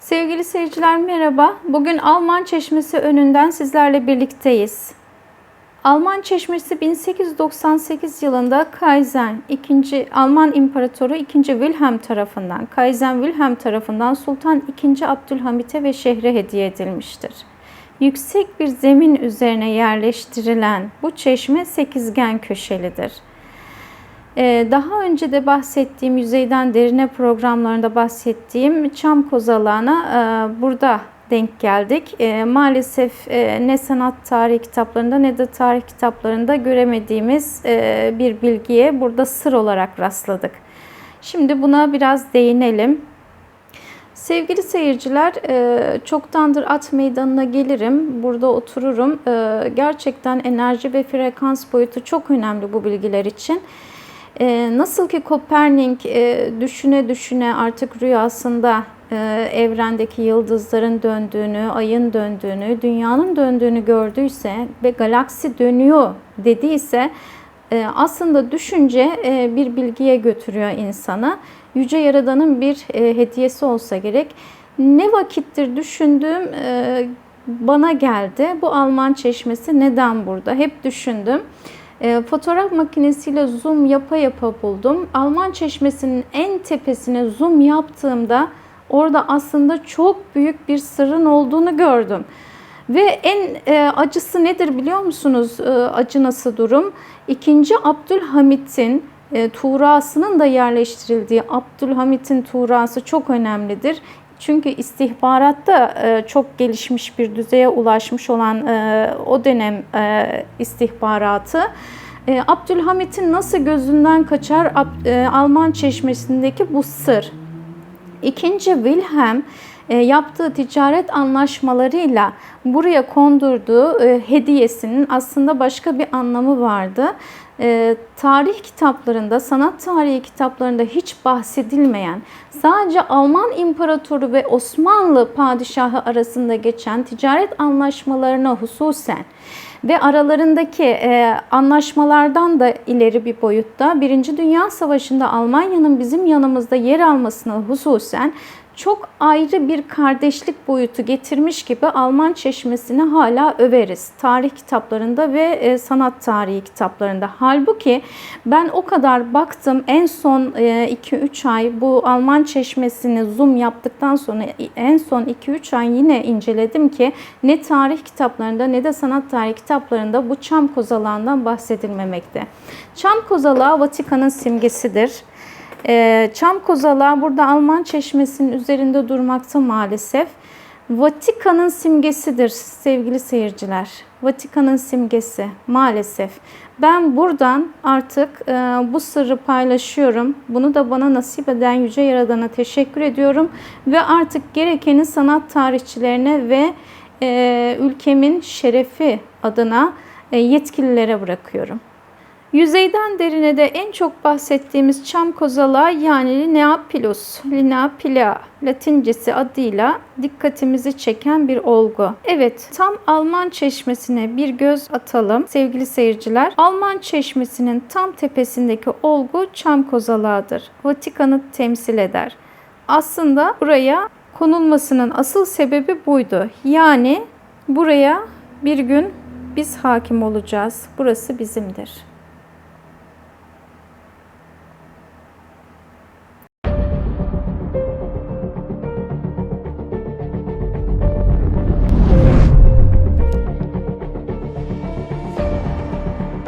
Sevgili seyirciler merhaba. Bugün Alman Çeşmesi önünden sizlerle birlikteyiz. Alman Çeşmesi 1898 yılında Kaiser 2. Alman İmparatoru 2. Wilhelm tarafından, Kaiser Wilhelm tarafından Sultan 2. Abdülhamit'e ve şehre hediye edilmiştir. Yüksek bir zemin üzerine yerleştirilen bu çeşme sekizgen köşelidir. Ee, Daha önce de bahsettiğim yüzeyden derine programlarında bahsettiğim çam kozalağına e, burada denk geldik. E, Maalesef e, ne sanat tarihi kitaplarında ne de tarih kitaplarında göremediğimiz bir bilgiye burada sır olarak rastladık. Şimdi buna biraz değinelim. Sevgili seyirciler, çoktandır at meydanına gelirim, burada otururum. Gerçekten enerji ve frekans boyutu çok önemli bu bilgiler için. E, Nasıl ki Kopernik e, düşüne düşüne artık rüyasında e, evrendeki yıldızların döndüğünü, ayın döndüğünü, dünyanın döndüğünü gördüyse ve galaksi dönüyor dediyse e, aslında düşünce e, bir bilgiye götürüyor insanı. Yüce Yaradan'ın bir e, hediyesi olsa gerek. Ne vakittir düşündüğüm e, bana geldi. Bu Alman çeşmesi neden burada? Hep düşündüm. E, fotoğraf makinesiyle zoom yapa yapa buldum. Alman çeşmesinin en tepesine zoom yaptığımda orada aslında çok büyük bir sırrın olduğunu gördüm. Ve en e, acısı nedir biliyor musunuz? E, acı nasıl durum? İkinci Abdülhamit'in e, tuğrasının da yerleştirildiği Abdülhamit'in tuğrası çok önemlidir. Çünkü istihbaratta e, çok gelişmiş bir düzeye ulaşmış olan e, o dönem e, istihbaratı Abdülhamit'in nasıl gözünden kaçar Alman çeşmesindeki bu sır. İkinci Wilhelm yaptığı ticaret anlaşmalarıyla buraya kondurduğu e, hediyesinin aslında başka bir anlamı vardı. E, tarih kitaplarında, sanat tarihi kitaplarında hiç bahsedilmeyen, sadece Alman İmparatoru ve Osmanlı padişahı arasında geçen ticaret anlaşmalarına hususen ve aralarındaki e, anlaşmalardan da ileri bir boyutta Birinci Dünya Savaşı'nda Almanya'nın bizim yanımızda yer almasına hususen çok ayrı bir kardeşlik boyutu getirmiş gibi Alman çeşmesini hala överiz. Tarih kitaplarında ve e, sanat tarihi kitaplarında. Halbuki ben o kadar baktım en son 2-3 ay bu Alman çeşmesini zoom yaptıktan sonra en son 2-3 ay yine inceledim ki ne tarih kitaplarında ne de sanat tarihi kitaplarında bu çam kozalağından bahsedilmemekte. Çam kozalağı Vatikan'ın simgesidir. Ee, Çam kozalağı burada Alman çeşmesinin üzerinde durmakta maalesef. Vatikan'ın simgesidir sevgili seyirciler. Vatikan'ın simgesi maalesef. Ben buradan artık e, bu sırrı paylaşıyorum. Bunu da bana nasip eden Yüce Yaradan'a teşekkür ediyorum. Ve artık gerekeni sanat tarihçilerine ve e, ülkemin şerefi adına e, yetkililere bırakıyorum. Yüzeyden derine de en çok bahsettiğimiz çam kozalağı yani Lineapilus, Lineapila latincesi adıyla dikkatimizi çeken bir olgu. Evet, tam Alman çeşmesine bir göz atalım sevgili seyirciler. Alman çeşmesinin tam tepesindeki olgu çam kozalağıdır. Vatikan'ı temsil eder. Aslında buraya konulmasının asıl sebebi buydu. Yani buraya bir gün biz hakim olacağız. Burası bizimdir.